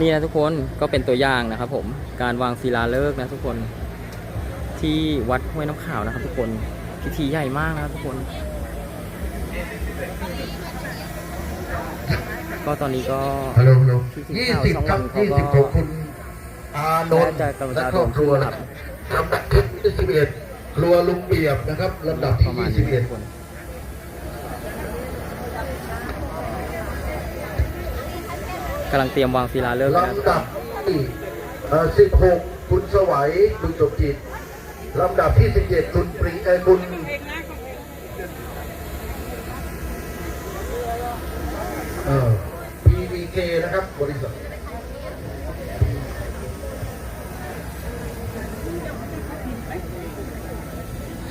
นี่นะทุกคนก็เป็นตัวอย่างนะครับผมการวางศิลาฤกษ์นะทุกคนที่วัดห้วยน้ำขาวนะครับ ทุกคนพิธีใหญ่มากนะครับทุกคน ก็ตอนนี้ก็ฮัลโหลฮัลโหลที่ทีมยี่ข่าวสิบช่องครัวับนเขายี่ก็สิบของคุณอานนท์น่าจะกำลังและจะครอบครัวรวมขึ้นนะนะคครัรับบลำดับที่ยี่สิบเอ็ดครัวลุงเปียบนะครับลำดับที่ประมาณยี่สินี้บเอ็ด กำลังเตรียมวางศิลาฤกษ์นะลำดับที่สิบหกคุณสวัยคุณสมจิตลำดับที่สิบเจ็ดคุณปรีเออคุณเอ่อ PVK นะครับ บริษัท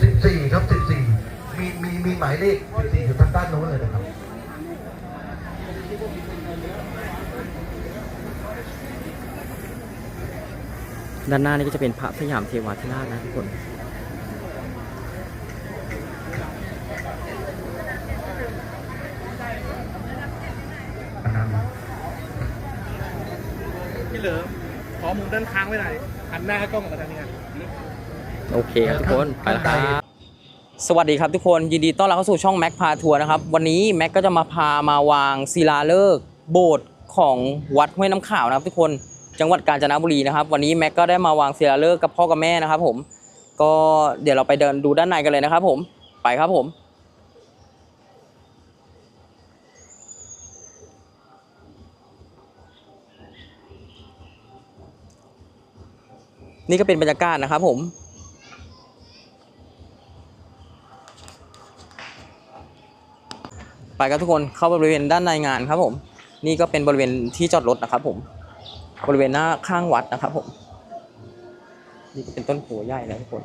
สิบสี่ครับสิบสี่มีมีมีหมายเลขสิบสี่อยู่ทางด้านโน้นเลยนะครับ ด้านหน้านี่ก็จะเป็นพระสยามเทวาธิราชนะทุกคนพี่เหลิมขอมุมด้านค้างไว้หน่อยหันหน้ากล้องมาทางนี้ครับโอเคครับทุกคนไปแล้วครับสวัสดีครับทุกคนยินดีต้อนรับเข้าสู่ช่องแม็กพาทัวร์นะครับ วันนี้แม็กก็จะมาพามาวางศิลาฤกษ์โบสถ์ของวัดห้วยน้ำขาวนะครับทุกคน จังหวัดกาญจนบุรีนะครับ วันนี้แม็กก็ได้มาวางศิลาฤกษ์กับพ่อกับแม่นะครับ ผม ก็เดี๋ยวเราไปเดินดูด้านในกันเลยนะครับ ผมไปครับผมนี่ก็เป็นบรรยากาศนะครับผม ไปครับทุกคนเข้าบริเวณด้านในงานครับผม นี่ก็เป็นบริเวณที่จอดรถนะครับผม บริเวณหน้าข้างวัดนะครับผมนี่เป็นต้นโพใหญ่แล้วทุกคน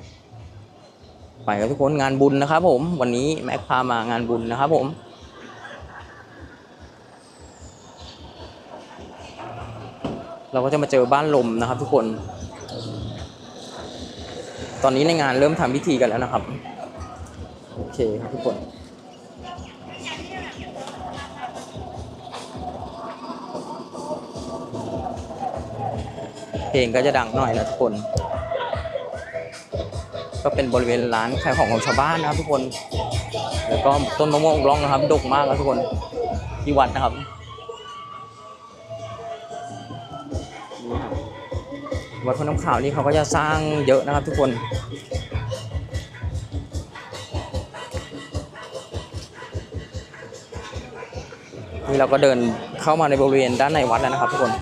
ไปครับทุกคนงานบุญนะครับ ผม วันนี้แม็กพามางานบุญนะครับ ผมเราก็จะมาเจอบ้านลมนะครับ ทุกคน ตอนนี้ในงานเริ่มทำพิธีกันแล้วนะครับ โอเคครับทุกคน เพลงก็จะดังหน่อยนะทุกคน ก็เป็นบริเวณร้านขายของของชาวบ้านนะครับทุกคน แล้วก็ต้นมะม่วงร้องนะครับดกมากครับทุกคนที่วัดนะครับนี่ครับวัดพระน้ำขาวนี่เขาก็จะสร้างเยอะนะครับทุกคน นี่เราก็เดินเข้ามาในบริเวณด้านในวัดแล้วนะครับทุกคน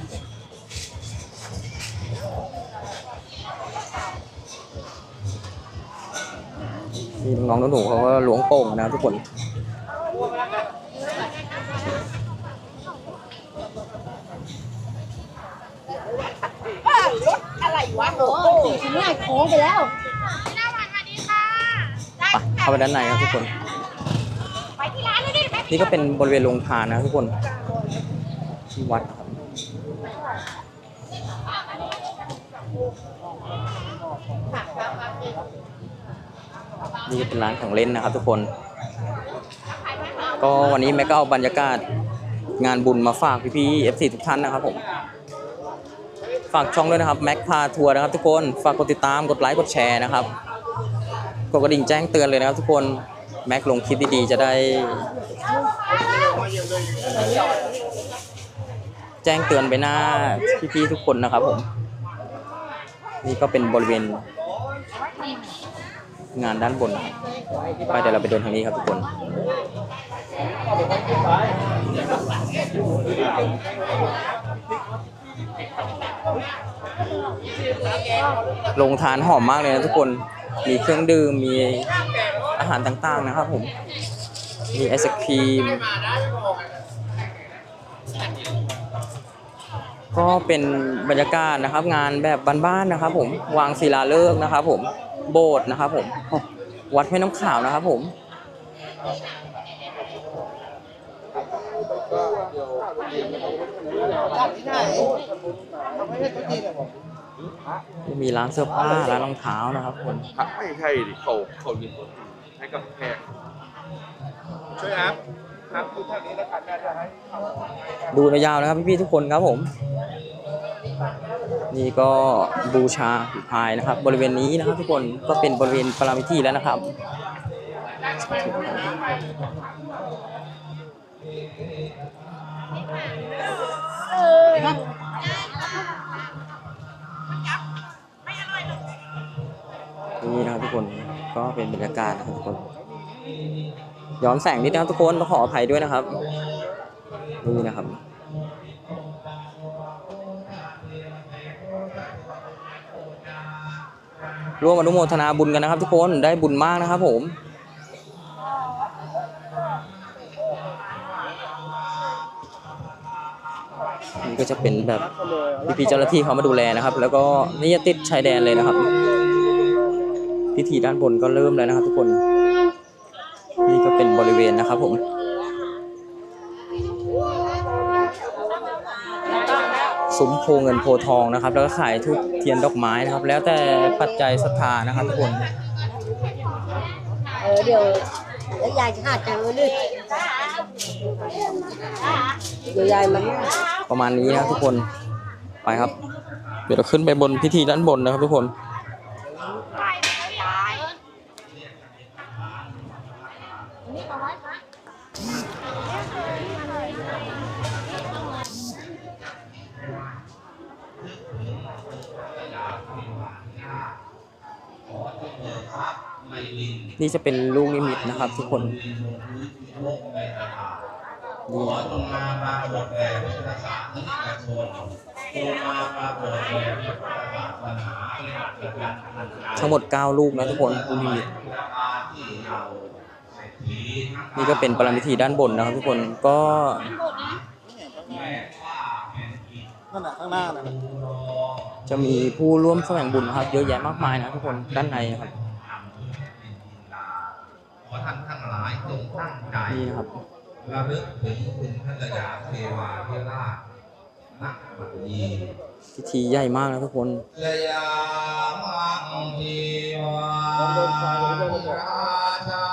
นี่น้องๆหนูๆเขาก็หลวงโป่งนะครับทุกคนอะไรวะโอ้โหถึงง่ายโค้งไปแล้วไปเข้าไปด้านในครับทุกคน ไปที่ร้านเลยดิไปนี่ก็เป็นบริเวณโรงทานนะครับทุกคน ที่วัดครับ นี่เป็นร้านของเล่นนะครับ ทุกคน ก็วันนี้แม็กก็เอาบรรยากาศงานบุญมาฝากพี่ๆ FC ทุกท่านนะครับผมฝากช่องด้วยนะครับแม็กพาทัวร์นะครับทุกคนฝากกดติดตามกดไลค์กดแชร์นะครับกดกระดิ่งแจ้งเตือนเลยนะครับทุกคนแม็กลงคลิปดีๆจะได้ แจ้งเตือนไปหน้าพี่ๆทุกคนนะครับผม นี่ก็เป็นบริเวณ งานด้านบนนะครับไปเดี๋ยวเราไปเดินทางนี้ครับทุกคนลงทานหอมมากเลยนะทุกคน มีเครื่องดื่ม มีอาหารต่างๆนะครับผม มีไอศครีม ก็เป็นบรรยากาศนะครับ งานแบบบ้านๆนะครับผม วางศิลาฤกษ์นะครับผม โบสถ์นะครับผมวัดห้วยน้ำขาวนะครับผมมีร้านเสื้อผ้าร้านรองเท้านะครับผมครับไม่ใช่ดิเขาเขามีคนใช้กับแพงช่วยครับครับทุกท่านนี้แล้วกันน่าจะให้ดูยาวๆนะครับพี่ๆทุกคนครับผมค นี่ก็บูชาผีพายนะครับ บริเวณนี้นะครับทุกคนก็เป็นบริเวณปรามิธีแล้วนะครับนี่นะครับทุกคนก็เป็นบรรยากาศนะครับทุกคนย้อนแสงนิดนะครับทุกคนต้องขออภัยด้วยนะครับ นี่นะครับ ร่วมอนุโมทนาบุญกันนะครับ ทุกคนได้บุญมากนะครับผมนี่ก็จะเป็นแบบพี่ๆเจ้าหน้าที่เขามาดูแลนะครับ แล้วก็นี่จะติดชายแดนเลยนะครับ พิธีด้านบนก็เริ่มแล้วนะครับ ทุกคน นี่ก็เป็นบริเวณนะครับผมซุ้มโพเงินโพทองนะครับ แล้วก็ขายทุก เทียนดอกไม้นะครับ แล้วแต่ปัจจัยศรัทธานะครับทุกคนเออเดี๋ยวแล้วยายจะหาเจอเลยเดี๋ยวยายมันประมาณนี้นะครับทุกคนไปครับ เดี๋ยวเราขึ้นไปบนพิธีด้านบนนะครับทุกคน นี่จะเป็นลูกนิมิตนะครับทุกคนนี่ทั้งหมด 9 ลูกนะทุกคนลูกนิมิตนี่ก็เป็นปรมิธีด้านบนนะครับทุกคนก็นั่นน่ะข้างหน้าน่ะจะมีผู้ร่วมแสวงบุญนะครับ เยอะแยะมากมายนะทุกคนด้านในนะครับ ขอท่านทั้งหลายจงตั้งใจนี่นะครับระลึกถึงคุณพระยาเทวาธิราชนักบัดนี้พิธีใหญ่มากนะทุกคนชยามังเทวาราชา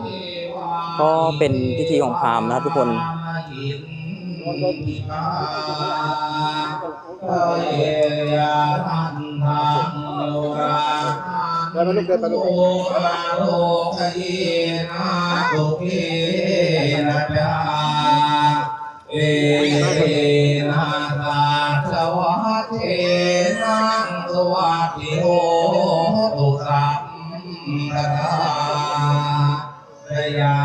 เทวาก็เป็นพิธีของพราหมณ์นะครับทุกคนหินทิกาเไปลูกเดินไปลูกโอราโลกเยนะโลเกนะจาเอนะตาสวัสเทนังสวัสดิโหตุสัมปทาสยา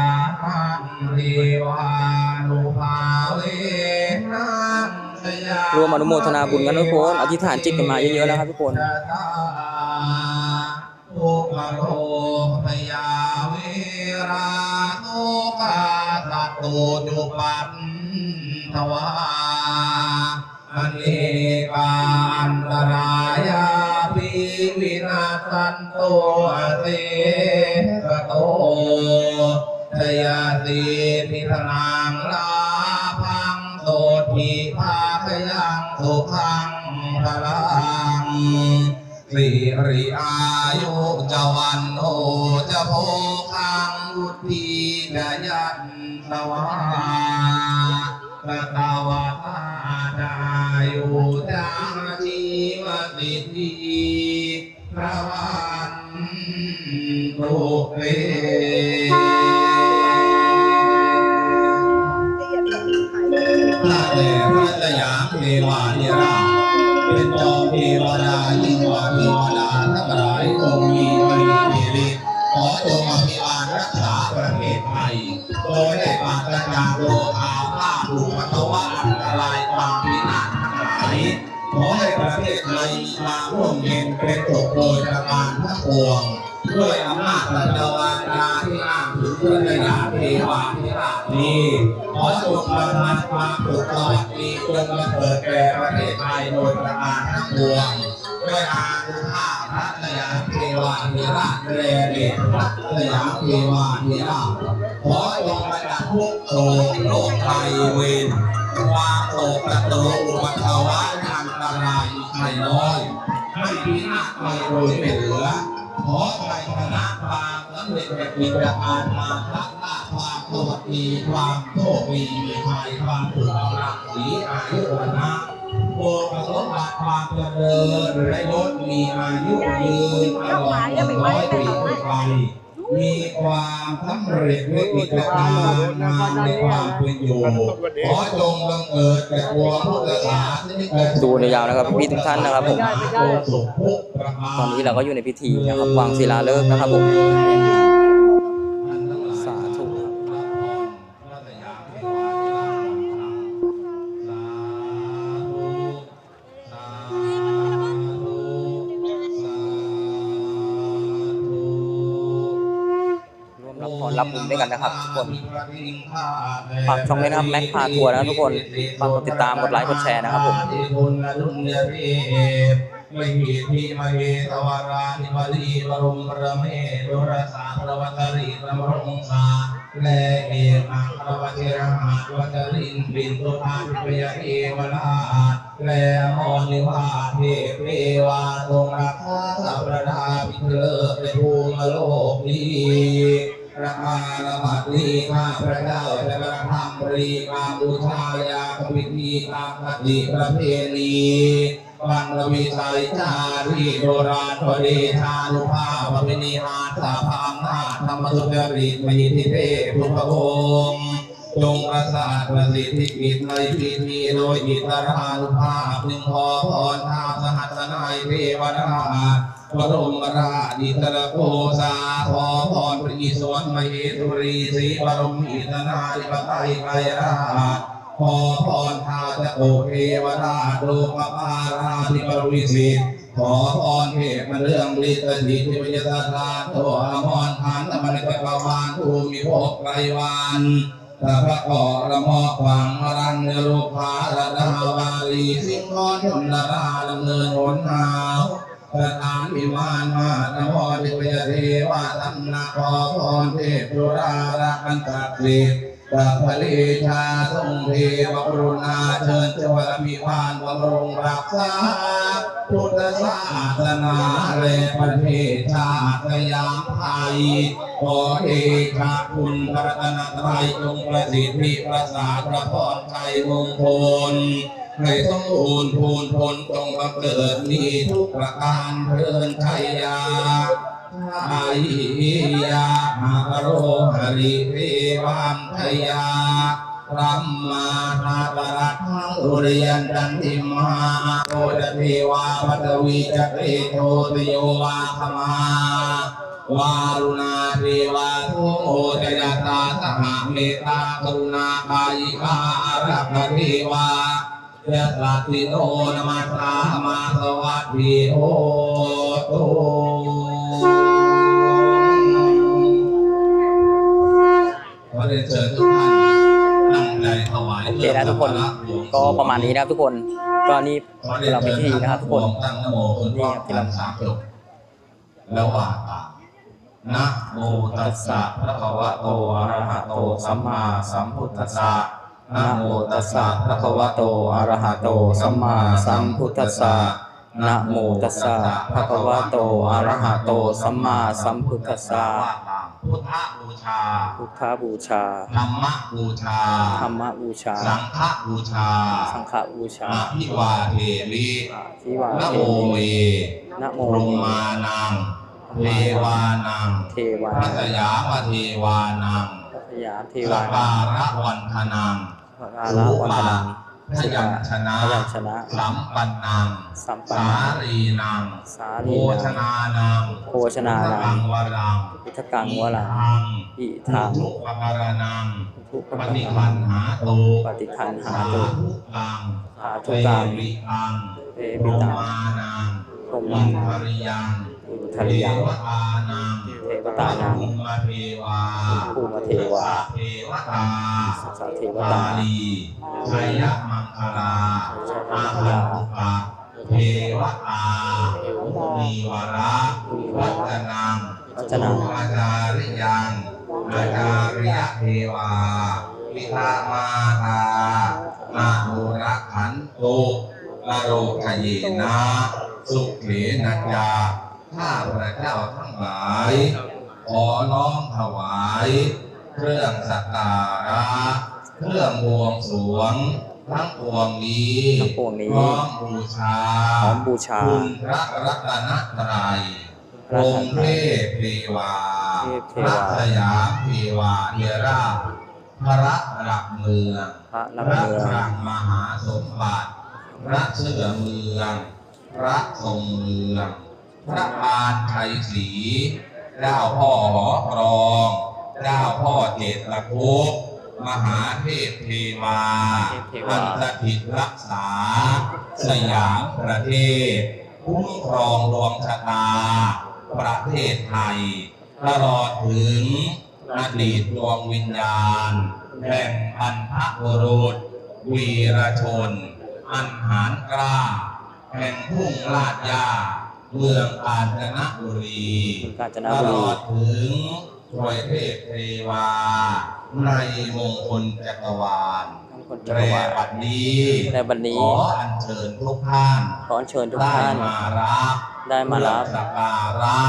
มเทวานุภาเวนัสยารวมอนุโมทนาบุญกันทุกคน อธิษฐานจิตกันมาเยอะๆนะครับทุกคน ทุกขโรพยาเวราโนกาตโตจุปันทวาอเนกาอันตรายาปิวินาสันโตอเตกโตทยาสีพิธนางลาพังโสทิภาคยังสุขังพลัง สิริอายุจวันโอจะโพคังวุธีจะยันสวาตะตาวาตาดายุจาชีวติทีพระวันตุเร ขอให้ประเทศไทยมาร่วมเย็นเป็นสุขโดยประการทั้งปวงด้วยอำนาจสัจวาจาที่อ้างถึงพระยาเทวาธิราชนี้ ขอจงประทานความสุขสวัสดีจงมาเกิดแก่ประเทศไทยโดยประการทั้งปวงด้วยอานุภาพพระยาเทวาธิราชแรเดชพระยาเทวาธิราชขอจงประดับทุกโศกโรคภัยเวรความโศกกระตุกอุปัตถวะ อันตรายไม่น้อยไม่พินาไปโดยไม่เหลือ ขอใครชนะความสำเร็จในกิจการงานรักษาความสวัสดีความโชคดีมีภัยความสุขกำลังสีอายุวันนะโภคสมบัติความเจริญและยศมีอายุยืนตลอดร้อยปีไป มีความสำเร็จในกิจการงานในความเป็นอยู่ขอจงบังเอิญแก่ตัวพุทธศาสนิกชนดูยาวนะครับพี่ทุกท่านนะครับผมตอนนี้เราก็อยู่ในพิธีนะครับวางศิลาฤกษ์นะครับผม ด้วยกันนะครับทุกคนฝากช่องด้วยนะครับแม็กพาทัวร์นะครับทุกคนฝากกดติดตามกดไลค์กดแชร์นะครับผมไม่มีที่มเหตวาราธิบดีบรมประเมศดุรสาพระวัตริบรมงสาและเอกอัครวชิรหาวัตรินปินตุภาพิปยเอวราชและมอนิวาเทพเทวาทรงรักษาสัพพดาพิเทอในภูมิโลกนี้ พราคาละบาทนี้ข้าพระเจ้าจะกระทำบริกาบูชายาพิธีตามคติประเพณีวันละวิสัยจารีโบราณพอดีชาลุภาพประเพณีอาสาพามนาธรรมสุจริตมีทิเทพุทธองค์จงประสาทประสิทธิกิจในพิธีโดยอิตรานุภาพหนึ่งขอพรทาสหัสนายเทวดา บรมราชิตรโกสาขอพรปรีสวนมเหตุรีศรีบรมอิตนาธิปไตยไกรราชขอพรทาจะโอเทวราชโลกปาราธิปริสิทขอพรเทพเรื่องฤทธิ์สิทธิวิญญาณาโตอมรขันธมรจักรวาลภูมิภพไกรวานตะพระกอระมอฝังรังเนรุภาระดาวาลีสิงห์อนนราดำเนินหนหาว ประธานวิมานมานโมทิพยเทวาตัมนาขอพรเทพุราระอันตักสิทธิ์สัพพะเลชาทรงเทวกรุณาเชิญเจวรมีพานบำรุงรักษาพุทธศาสนาและประเทศชาติยามไทยขอเอกาคุณพระตนตรัยจงประสิทธิประสาทพระพรชัยมงคล ให้สมบูรณ์พูนพ้นจงบังเกิดมีทุกประการเทินชัยยาไอยาหาโรหริเทวันทยารัมมาทาปรัตถังอุริยันตันติมหาโกดเทวาปัตวีจักเรโทตโยวาธมาวารุณาเทวาทุโมจยตาสหเมตตากรุณาคายิกาอรักเทวา ยะสัตติโนนมัสสามาสวัสดีโอตุขอเรียนเชิญทุกท่านตั้งใจถวายโอเคนะทุกคนก็ประมาณนี้นะครับทุกคนก็นี่เราพิธีนะครับทุกคนตั้งนโมคุณพ่อที่เราสามจบแล้วว่าตามนะโมตัสสะภะคะวะโตอะระหะโตสัมมาสัมพุทธัสสะ นะโมตัสสะภะคะวะโตอะระหะโตสัมมาสัมพุทธัสสะนะโมตัสสะภะคะวะโตอะระหะโตสัมมาสัมพุทธัสสะพุทธบูชา พุทธบูชา ธรรมบูชา ธรรมบูชา สังฆบูชา สังฆบูชาอภิวาเทวิทิวานะเทโมเวนะโมพรหมานัง เทวานัง เทวาพระสยามเทวานังพัทยาเทสวาปาระวันธนังพระอาระวันธนังพยัญชนะพยัญชนะสัมปันนังสัมปันสานังรีนังสาโภลีชนังนานังโภชนานังพุทธังวรังพุทธกังวลังทังอิทังทุกขการนังทุกขปปัฏิญคัหานหาโตปฏิคันหาสาตุธุกังสาธุกังเทวิอังเทพรปิหตังมานังพรหอิมานนัทงริยังอินทริยังเทวตานังเท วตานังภูมิเทวาภูมิเทวาเทวตาสัทเทวปาตาลีชัยมังคลาอาหันตุกะเทวตามีวระวัจนังวัจนังอาจาริยังอาจาริยเทวาพิธามาตานาโนรักขันโตลโรคเยนะ สุเขนัจจาข้าพระเจ้าทั้งหลาย ขอน้อมถวาย เครื่องสักการะ เครื่องบวงสรวงทั้งปวงนี้ทั้งปวงนี้พร้อมบูชาพร้อมบูชาคุณพระรัตนตรัยพระอรัตนงค์เทพเทวาเทพเทพระวาสยามเทวาเทราชพระหลักเมืองพระรับพระเมืองครังมหาสมบัติ พระเชื่อเมือง พระทรงเมือง พระปานไทยศรี เจ้าพ่อหอครอง เจ้าพ่อเจตระคุกมหาเทพเทวาเทพเทวาอันสถิตรักษา สยามประเทศ คุ้มครองดวงชะตา ประเทศไทย ตลอดถึงอดีตดวงวิญญาณแห่งพันธบุรุษ วีรชน อันหารกล้า แห่งทุ่งลาดยา เมืองกาญจนบุรีเมืองกาญจนตบุลรีอดถึงถวยเทพเทวา ในมงคลจักรวาลทั้งคนจักแรรวาลบัดนี้ในบัดนี้ ขออัญเชิญทุกท่านขออัญเชิญทุกได้ท่านมารับได้มารับเพื่อสักการะ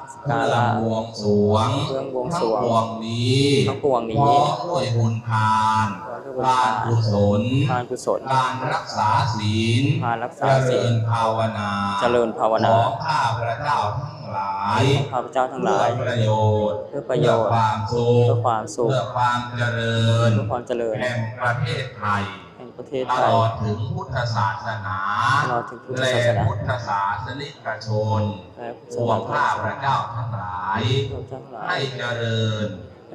สั กการะเพื่อบวงสรวงเครื่องบวงสรวงทั้งปวงนี้ทั้งปวงนี้พร้อมด้วยบุญทานพร้อมด้วยบุญทานทานกุศลทานกุศลการรักษาศีลการรักษาศีลเจริญภาวนาเจริญภาวนาของข้าพระเจ้าทั้งหลายข้าพเจ้าทั้งหลายเพื่อประโยชน์เพื่อประโยชน์เพื่อความสุขเพื่อความสุขเพื่อความเจริญเพื่อความเจริญแห่งประเทศไทยแห่ง ประเทศตไทลยอดถึงพุทธศาสนาตลอดถึงพุทธและศาสนา พุทธศาสนิกชนและพุทธพวศากสข้านาพระเจ้าทั้งหลายข้าพเจ้าทั้งหลายให้เจริญ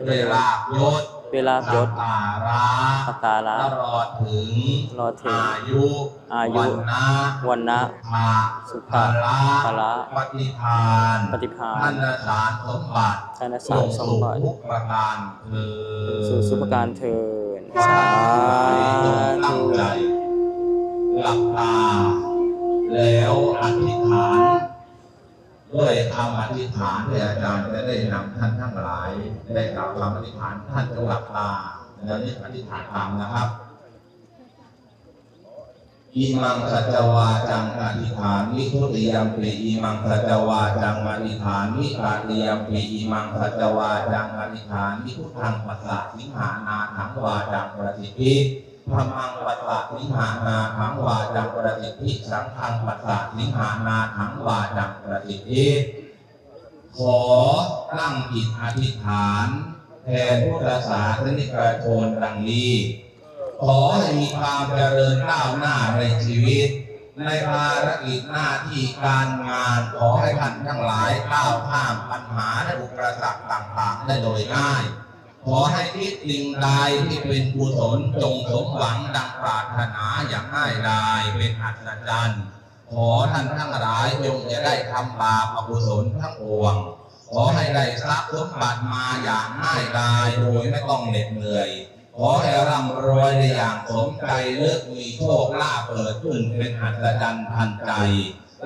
เวลาบยศเวลาบยศสักการะสักการะตลอดถึงตลอดถึงอายุอายุ วันนะวันนะภาสุขะภาละภาละปฏิภาณปฏิภาณพันสารสมบัติธนสารสมบัติทุกประการเถิดสู่สุภการเทิน สาธุตั้งใจหลับตา แล้วอธิษฐานด้วยคำอธิษฐานที่อาจารย์จะได้นำท่านทั้งหลาย ได้กล่าวคำอธิษฐานท่านจงหลับตาแล้วนี่อธิษฐานตามนะครับ อิมังสัจวาจังอธิฐานิทุติยมปีอิมังสัจวาจังอธิฐานิปาติยมปีอิมังสัจวาจังอธิฐานิพุทธังปัสสะสิงหานาถังวาจังประสิทธิธรรมังปัสสะสิงหานาถังวาจังประสิทธิสังฆังปัสสะสิงหานาถังวาจังประสิทธิขอตั้งจิตอธิษฐานแทนพุทธศาสนิกชนดังนี้ ขอให้มีความเจริญก้าวหน้าในชีวิต ในภารกิจหน้าที่การงานขอให้ท่านทั้งหลายก้าวข้ามปัญหาและอุปสรรคต่างๆ ได้โดยง่ายขอให้คิดสิ่งใดที่เป็นกุศลจงสมหวังดังปรารถนาอย่างง่ายดายเป็นอัศจรรย์ขอท่านทั้งหลายจงจะได้ทำบาปอกุศลทั้งปวง ขอให้ได้ทรัพย์สมบัติมาอย่างง่ายดายโดยไม่ต้องเหน็ดเหนื่อย ขอให้ร่ำรวยได้อย่างสมใจเลิกมีโชคลาภเปิดขึ้นเป็นอัศจรรย์ทันใจ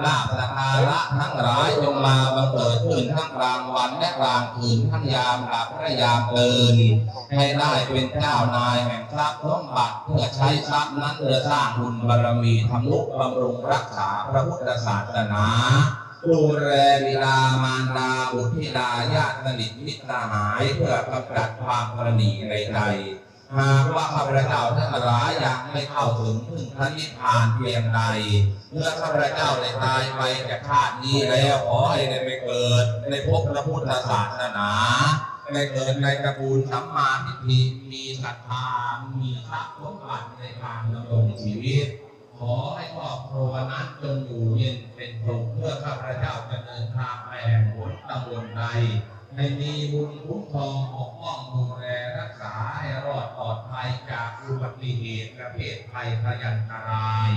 ลาภสกการะทั้งหลายจงมาบังเกิดขึ้นทั้งกลางวันและกลางคืนทั้งยามหลับและยามตื่นให้ได้เป็นเจ้านายแห่งทรัพย์สมบัติเพื่อใช้ทรัพย์นั้นเพื่อสร้างบุญบารมีทำนุบำรุงรักษาพระพุทธศาสนาดูแลบิดามารดาบุตรธิดาญาติสนิทมิตรหายเพื่อกำจัดความกรณีในใจ หากว่าข้าพเจ้าทั้งหลายยังไม่เข้าถึงถึงพระนิพพานเพียงใดเมื่อข้าพเจ้าได้ตายไปจากชาตินี้แล้วขอให้ได้ไปเกิดในภพพระพุทธศาสนาได้เกิดในตระกูลสัมมาทิฏฐิมีศรัทธามีทรัพย์สมบัติในการดำรงชีวิต ขอให้ครอบครัวนั้นจงอยู่เย็นเป็นสุขเพื่อข้าพเจ้าจะเดินทางไปแห่งหนตำบลใด ให้มีบุญคุ้มครองปกป้องดูแลรักษาให้รอดปลอดภัยจากอุบัติเหตุประเภทภัยพยันตราย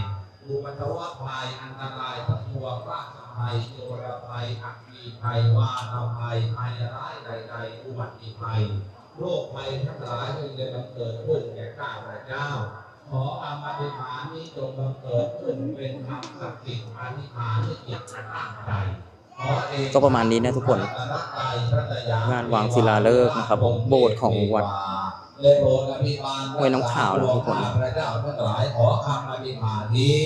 อุบัติภัยอันตรายทั้งปวงราชภัยโจรภัยอัคคีภัยวาตภัยภัยร้ายใดๆอุบัติภัย โรคภัยทั้งหลายจึงได้บังเกิดขึ้นแก่ข้าพเจ้าขออามาธิฐานนี้จงบังเกิดขึ้นเป็นคำศักดิ์สิทธิ์อธิษฐานที่จิตตั้งใจ ก็ประมาณนี้นะทุกคน งานวางศิลาฤกษ์นะครับผมโบสถ์ของวัดห้วยน้ำขาวนะทุกคนพระเจ้าทั้งหลายขอคำอธิษฐานนี้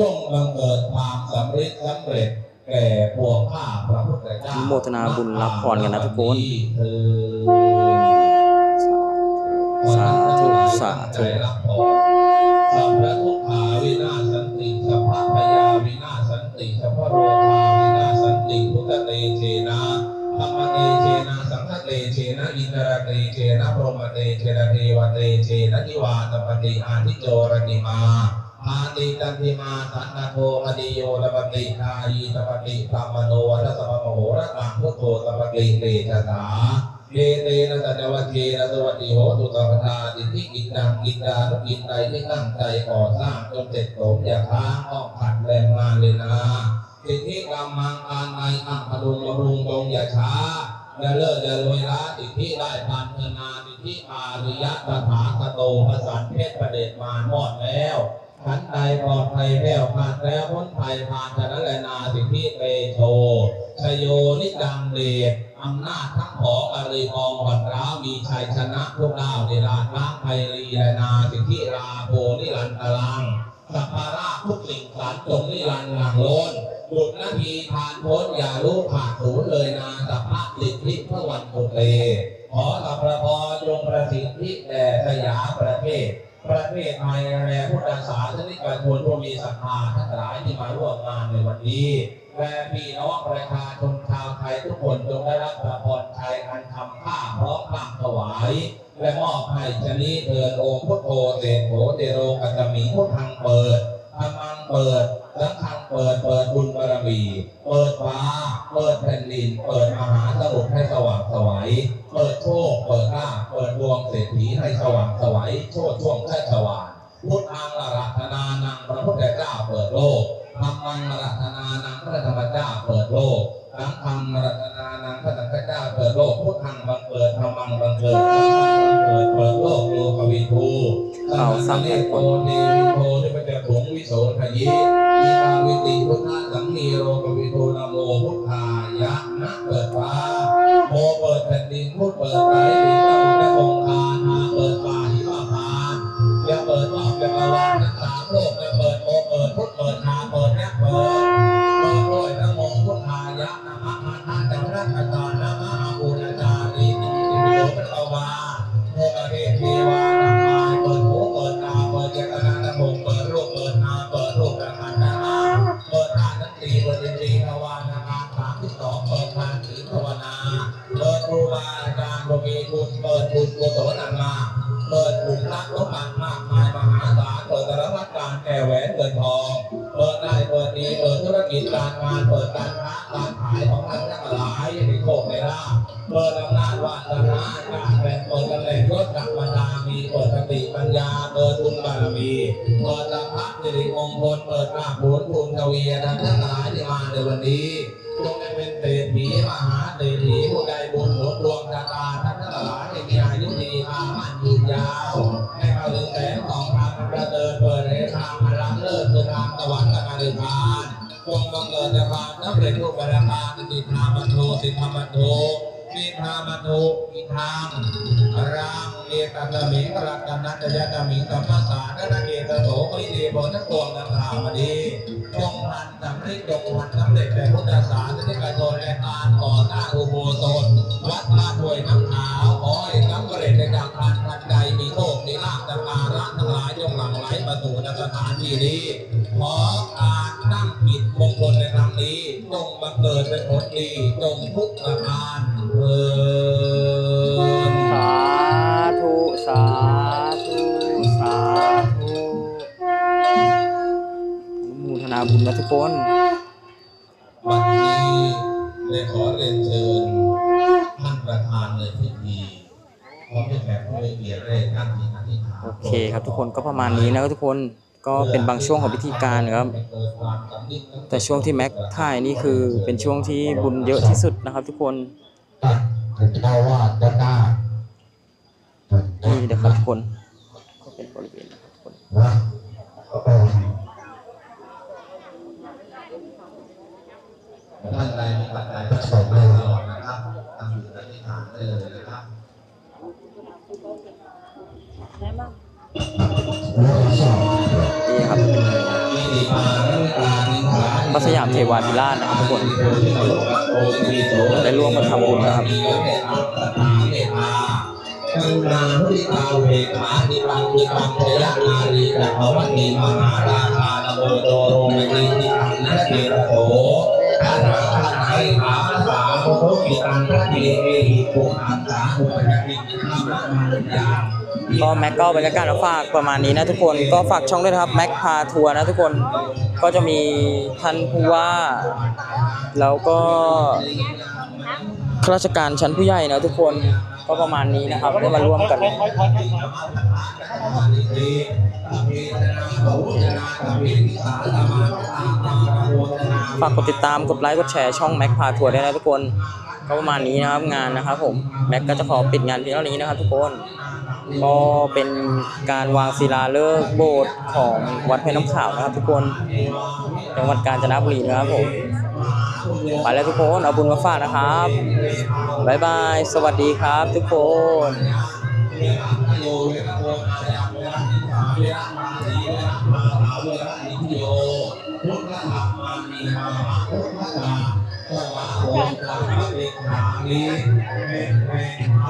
จงบังเกิดความสำเร็จสำเร็จแก่พวกข้าพระพุทธเจ้าอนุโมทนาบุญรับพรกันนะทุกคนเถิดสาธุสาธุใจรับพรสัพพะทุกขาวินาศสันติสัพพะพยาวินาศสันติสัพพะโรคาวินาศสันติ พุทธเตเชนะธรรมเตเชนะสังฆเตเชนะอินทรเตเชนะพรหมเตเชนะเทวเตเชนะทิวาตปฏิอาทิโจรติมาอาติตันติมาสันนโทมดิโยตปฏิทายีตปฏิธรรมโนวัฏสมโมโหระตังพุทโธตปฏิเตชะถาเยเตนะสัจวัคเกนะสวัสดิโหตุตปทาติทิกินังกินดานุกินใดที่ตั้งใจก่อสร้างจนเสร็จสมอย่าค้างออกขัดแรงงานเลยนะ สิทธิกรรมังการในอังพดุงบำรุงตรงอย่าช้าอย่าเลิกอย่ารวยละสิทธิได้พันธนาสิทธิอาริยะตถาคโตประสันเพชรประเดชมาหมดแล้วขันใดปลอดภัยแผ่วผ่านแล้วพ้นภัยผ่านฉะนั้นและนาสิทธิเตโชชโยนิจังเดชอำนาจทั้งของอริพองหัดร้าวมีชัยชนะทุกดาวในราชล้างไพรีและนาสิทธิราโพนิรันตรัง สัพพาราทุกสิ่งสารจงนิรันดร์หลังโลนหลุดนาทีทานพ้นอย่ารู้ขาดศูนย์เลยนาสัพพะสิทธิพระวันตุเตขอสัพพะพรจงประสิทธิแด่สยามประเทศประเทศไทยและพุทธศาสนิกชนผู้มีศรัทธาทั้งหลายที่มาร่วมงานในวันนี้และพี่น้องประชาชนชาวไทยทุกคนจงได้รับพระพรชัยอันทำข้าพร้อมพลังถวาย และมอบให้ชนิเถิดโอพุทโธเตโถเตโรกัตมิพุทธังเปิดธรรมังเปิดสังฆังเปิดเปิดบุญบารมีเปิดฟ้า เปิดแผ่นดิน เปิดมหาสมุทรให้สว่างสวัยเปิดโชคเปิดลาเปิดดวงเศรษฐีให้สว่างสวัยโชดช่วงแค่สว่างพุทธังละรัตนานังพระพุทธเจ้าเปิดโลกธรรมังละรัตนานังพระธรรมเจ้าเปิดโลก สังฆังละรัตนานังพระสังฆเจ้าเปิดโลกพุทธังบังเปิดธรรมังบังเปิดสังฆังบังเปิดเปิดโลกโลกวิทูข่าสารเนโกเนวิโทที่มันจะผงวิโสทะเยอีทาวิติพุทธสังเนโรกวิทูนโมพุทธายะนะเปิดฟ้าโมเปิดแผ่นดินพุทธเปิดไตรดินตะมุและองค ลาภเปิดอำนาจวาสนาการแบ่งเปิดตำแหน่งยศศักดิ์บรรดามีเปิดสติปัญญาเปิดบุญบารมีเปิดธรรมะสิริมงคลเปิดลาภบุญบุญกวีนันทั้งหลายที่มาในวันนี้จงได้เป็นเศรษฐีมหาเศรษฐีผู้ใดบุญหนุนดวงชะตา งบังเกิดในควานับเร็นรูปแบบกาติดธรรมโทติธรรมโท มีธรรมตุอิธรรมรังเอตัตมิงรัตนัตยตมิงสัมมาสานันเกตโสปริดโบนักตวงนักข่าวมดีจงพันสำเร็จจงพันสำเร็จแด่พุทธศาสนิกชนและการก่อสร้างอุโบสถวัดท่าด้วยน้ำขาวขอให้สำเร็จในจากพันพันใดมีโชคมีลาภสัการะทั้งหลายจงหลั่งไหลมาสู่ณสถานที่นี้ขอการตั้งกิจมงคลในครั้งนี้จงบังเกิดเป็นผลดีจงทุกประการ เออสาธุสาธุสาธุอนุโมูทนาบุญนะทุกคนวันนี้เลยขอเรียนเชิญท่านประธานในพิธีขอให้แขกผู้มีเกียรติได้ตั้งจิตอธิษฐานโอเคครับทุกคนก็ประมาณนี้นะครับทุกคนก็เป็นบางช่วงของพิธีการนะครับ แต่ช่วงที่แม็กถ่ายนี่คือเป็นช่วงที่บุญเยอะที่สุดนะครับทุกคน ถึงเจ้าวาดด้านหน้านี่นะครับทุกคนก็เป็นบริเวณนะครับทุกคนนะเออท่านใดมีปัจจัยประสงค์ได้ตลอดนะครับตั้งจิตอธิษฐานได้เลยนะครับเรื่องสองนี่ครับ พระสยามเทวาธิราชนะครับทุกคนได้ร่วมกันทำบุญนะครับมีเมตตาศรัทธาเมตตากังนาหุติตาเวกขานิปังนิปังเทยนาลีจักรวรรณีมหาราชาตโบโตโรมณีนิทังนะเกระโสทัตถะทัตไทขาสาโภกิตังพระเทเอหิปุขังสาอุปยกิจธรรมมัญญาก็แม็กก็บรรยากาศมาฝากประมาณนี้นะทุกคนก็ฝากช่องด้วยนะครับแม็กพาทัวร์นะทุกคน ก็จะมีท่านผู้ว่า แล้วก็ข้าราชการชั้นผู้ใหญ่นะทุกคนก็ประมาณนี้นะครับได้มาร่วมกันฝากกดติดตามกดไลค์กดแชร์ช่องแม็กพาทัวร์ด้วยนะทุกคนก็ประมาณนี้นะครับงานนะครับผมแม็กก็จะขอปิดงานเพียงเท่านี้นะครับทุกคน ก็เป็นการวางศิลาฤกษ์โบสถ์ของวัดห้วยน้ำขาวนะครับ ทุกคนจังหวัดกาญจนบุรีนะครับผมไปแล้วทุกคนเอาบุญมาฝากนะครับบ๊ายบายสวัสดีครับทุกคน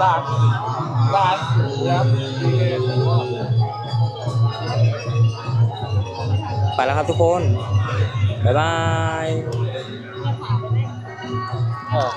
ลา ดลาดครับไปแล้วครับทุกคน บ๊ายบายออก